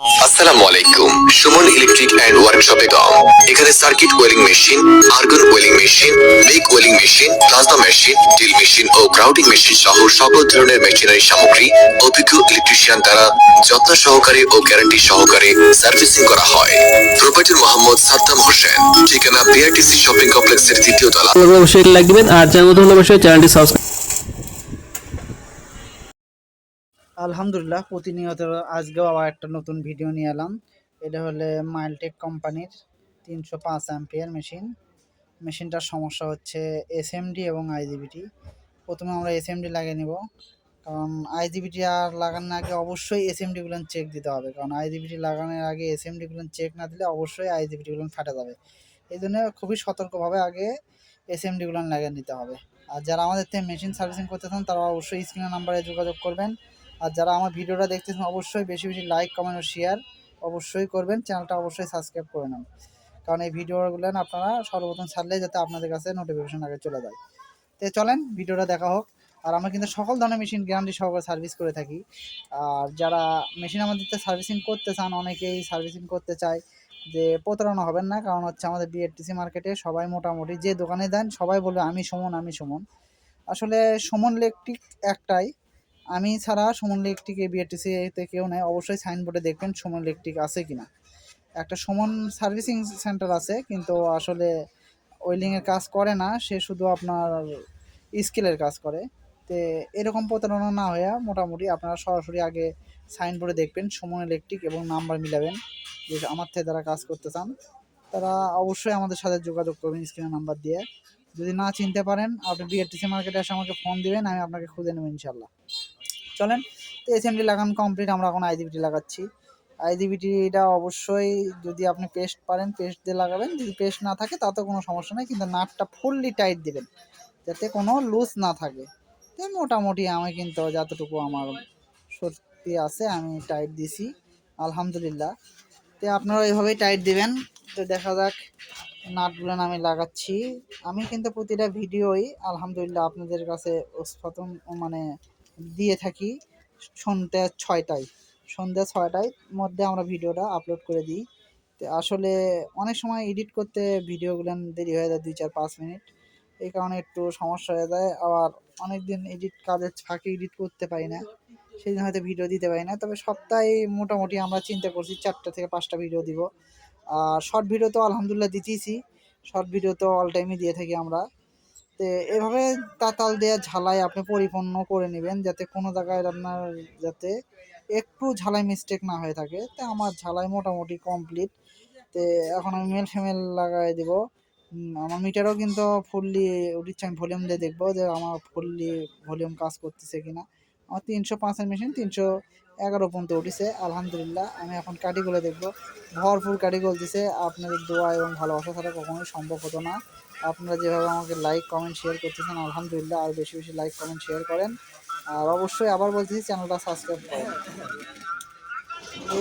আসসালামু আলাইকুম। সুমন ইলেকট্রিক ওয়ার্কশপে এখানে circuit welding machine, argon welding machine welding machine, plasma machine machine ও মেশিন সহ সকল ধরনের মেশিনারি সামগ্রী অভিজ্ঞ ইলেকট্রিশিয়ান দ্বারা যত্ন সহকারে ও গ্যারান্টি সহকারে সার্ভিসিং করা হয়। প্রোপাইটার মোহাম্মদ সাদ্দাম হোসেন। ঠিকানা বিআরটিসি শপিং কমপ্লেক্সের দ্বিতীয় তলা। অবশ্যই আর চ্যানেল হলে অবশ্যই চ্যানেলটি সাবস্ক্রাইব আলহামদুলিল্লাহ, প্রতিনিয়ত আজকেও আবার একটা নতুন ভিডিও নিয়ে এলাম। এটা হলে মাইলটেক কোম্পানির তিনশো পাঁচ অ্যাম্পিয়ার মেশিন। মেশিনটার সমস্যা হচ্ছে এসএমডি এবং আইজিবিটি প্রথমে আমরা এসএমডি লাগিয়ে নিব, কারণ আইজিবিটি আর লাগানোর আগে অবশ্যই এসএমডিগুলো চেক দিতে হবে। কারণ আইজিবিটি লাগানোর আগে এসএমডিগুলো চেক না দিলে অবশ্যই আইজিবিটিগুলো ফাটা যাবে। এই জন্য খুবই সতর্কভাবে আগে এসএমডিগুলো লাগিয়ে নিতে হবে। আর যারা আমাদের থেকে মেশিন সার্ভিসিং করতে চান, তারা অবশ্যই স্ক্রিনের নাম্বারে যোগাযোগ করবেন। আর যারা আমার ভিডিওটা দেখতেছেন, অবশ্যই বেশি বেশি লাইক কমেন্ট ও শেয়ার অবশ্যই করবেন। চ্যানেলটা অবশ্যই সাবস্ক্রাইব করে নেন। কারণ এই ভিডিওগুলো আপনারা সর্বপ্রথম ছাড়লে যাতে আপনাদের কাছে নোটিফিকেশন আগে চলে যায়। তো চলেন, ভিডিওটা দেখা হোক। আর আমরা কিন্তু সকল ধরনের মেশিন গ্যারান্টি সহকারে সার্ভিস করে থাকি। আর যারা মেশিন আমাদের সার্ভিসিং করতে চান, অনেকেই সার্ভিসিং করতে চায়, যে প্রতারণা হবেন না। কারণ হচ্ছে আমাদের বিএটিসি মার্কেটে সবাই মোটামুটি যে দোকানে দেন, সবাই বলবে, আমি সুমন আমি সুমন। আসলে সুমন ইলেকট্রিক একটাই আমি ছাড়া সুমন ইলেকট্রিক এই বিআরটিসিতে কেউ নেই। অবশ্যই সাইনবোর্ডে দেখবেন সুমন ইলেকট্রিক আছে কিনা। একটা সুমন সার্ভিসিং সেন্টার আছে, কিন্তু আসলে ওয়েল্ডিংয়ের কাজ করে না। সে শুধু আপনার স্কিলের কাজ করে। তো এরকম প্রতারণা না হয়ে মোটামুটি আপনারা সরাসরি আগে সাইনবোর্ডে দেখবেন সুমন ইলেকট্রিক এবং নাম্বার মিলাবেন যে আমার থেকে যারা কাজ করতে চান। তারা অবশ্যই আমাদের সাথে যোগাযোগ করবেন স্ক্রিনের নাম্বার দিয়ে। যদি না চিনতে পারেন, আপনি বিআরটিসি মার্কেটে এসে আমাকে ফোন দিবেন, আমি আপনাকে খুঁজে নেব ইনশাল্লাহ চলেন। তো এসএমডি লাগানো কমপ্লিট আমরা এখন আইজিবিটি লাগাচ্ছি। আইজিবিটিটা অবশ্যই যদি আপনি পেস্ট পারেন পেস্ট দিয়ে লাগাবেন। যদি পেস্ট না থাকে, তাতে কোনো সমস্যা নেই। কিন্তু নাটটা ফুললি টাইট দিবেন, যাতে কোনো লুজ না থাকে। তো মোটামুটি আমি কিন্তু যতটুকু আমার সত্যি আছে, আমি টাইট দিছি। আলহামদুলিল্লাহ। তো আপনারা এইভাবেই টাইট দিবেন। তো দেখা যাক, নাটগুলো আমি লাগাচ্ছি। আমি কিন্তু প্রতিটা ভিডিওই, আলহামদুলিল্লাহ, আপনাদের কাছে মানে দিয়ে থাকি সন্ধ্যা ছয়টায়। সন্ধ্যা ছয়টায় মধ্যে আমরা ভিডিওটা আপলোড করে দিই। তো আসলে অনেক সময় এডিট করতে ভিডিওগুলো দেরি হয়ে যায় দুই চার পাঁচ মিনিট। এই কারণে একটু সমস্যা হয়ে যায়। আবার অনেক দিন এডিট কাজের ফাঁকে এডিট করতে পারি না। সেই দিন হয়তো ভিডিও দিতে পারি না। তবে সপ্তাহে মোটামুটি আমরা চিন্তা করছি চারটা থেকে পাঁচটা ভিডিও দিব। আর শর্ট ভিডিও তো আলহামদুলিল্লাহ দিতেইছি। শর্ট ভিডিও তো অল টাইমই দিয়ে থাকি আমরা। তো এভাবে তাতাল দেওয়া ঝালাই আপনি পরিপূর্ণ করে নেবেন যাতে কোনো জায়গায় আপনার যাতে একটু ঝালাই মিস্টেক না হয়ে থাকে। তো আমার ঝালাই মোটামুটি কমপ্লিট তো এখন আমি মেল ফেমেল লাগাই দিব। আমার মিটারও কিন্তু ফুললি উঠিচ্ছে আমি ভলিউম দিয়ে দেখব যে আমার ফুললি ভলিউম কাজ করতেছে কিনা। আমার তিনশো পাঁচের মেশিন তিনশো এগারো পর্যন্ত উঠেছে, আলহামদুলিল্লাহ। আমি এখন কাটিগুলো দেখব। ভরপুর কাটিগুলো দিছে। আপনাদের দোয়া এবং ভালোবাসা ছাড়া কখনোই সম্ভব হতো না। আপনারা যেভাবে আমাকে লাইক কমেন্ট শেয়ার করতেছেন, আলহামদুলিল্লাহ। আর বেশি বেশি লাইক কমেন্ট শেয়ার করেন। আর অবশ্যই আবার বলতেছি চ্যানেলটা সাবস্ক্রাইব করেন।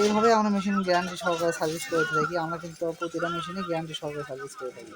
এইভাবে আমরা মেশিন গ্যারান্টি সহকারে সার্ভিস করে থাকি। আমরা কিন্তু প্রতিটা মেশিনে গ্যারান্টি সহকারে সার্ভিস করে থাকি।